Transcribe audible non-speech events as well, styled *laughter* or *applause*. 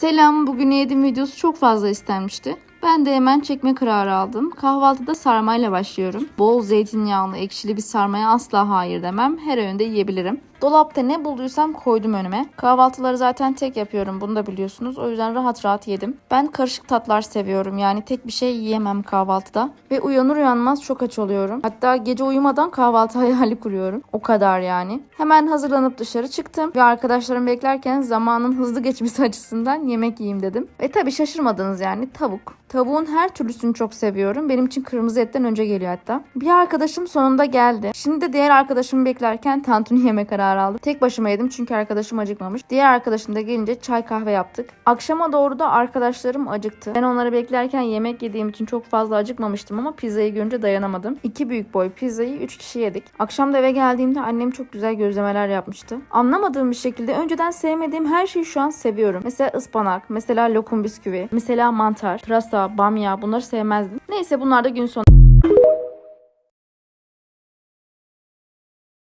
Selam, bugün yedim videosu çok fazla istenmişti. Ben de hemen çekme kararı aldım. Kahvaltıda sarmayla başlıyorum. Bol zeytinyağlı, ekşili bir sarmaya asla hayır demem. Her öğünde yiyebilirim. Dolapta ne bulduysam koydum önüme. Kahvaltıları zaten tek yapıyorum bunu da biliyorsunuz. O yüzden rahat rahat yedim. Ben karışık tatlar seviyorum. Yani tek bir şey yiyemem kahvaltıda. Ve uyanır uyanmaz çok aç oluyorum. Hatta gece uyumadan kahvaltı *laughs* hayali kuruyorum. O kadar yani. Hemen hazırlanıp dışarı çıktım. Ve arkadaşlarım beklerken zamanın hızlı geçmesi *laughs* açısından yemek yiyeyim dedim. Ve tabii şaşırmadınız yani tavuk. Tavuğun her türlüsünü çok seviyorum. Benim için kırmızı etten önce geliyor hatta. Bir arkadaşım sonunda geldi. Şimdi de diğer arkadaşımı beklerken tantuni yeme kararı aldım. Tek başıma yedim çünkü arkadaşım acıkmamış. Diğer arkadaşım da gelince çay kahve yaptık. Akşama doğru da arkadaşlarım acıktı. Ben onları beklerken yemek yediğim için çok fazla acıkmamıştım ama pizzayı görünce dayanamadım. İki büyük boy pizzayı üç kişi yedik. Akşam da eve geldiğimde annem çok güzel gözlemeler yapmıştı. Anlamadığım bir şekilde önceden sevmediğim her şeyi şu an seviyorum. Mesela ıspanak, mesela lokum bisküvi, mesela mantar, pırasa, bamya bunları sevmezdim. Neyse bunlar da gün sonu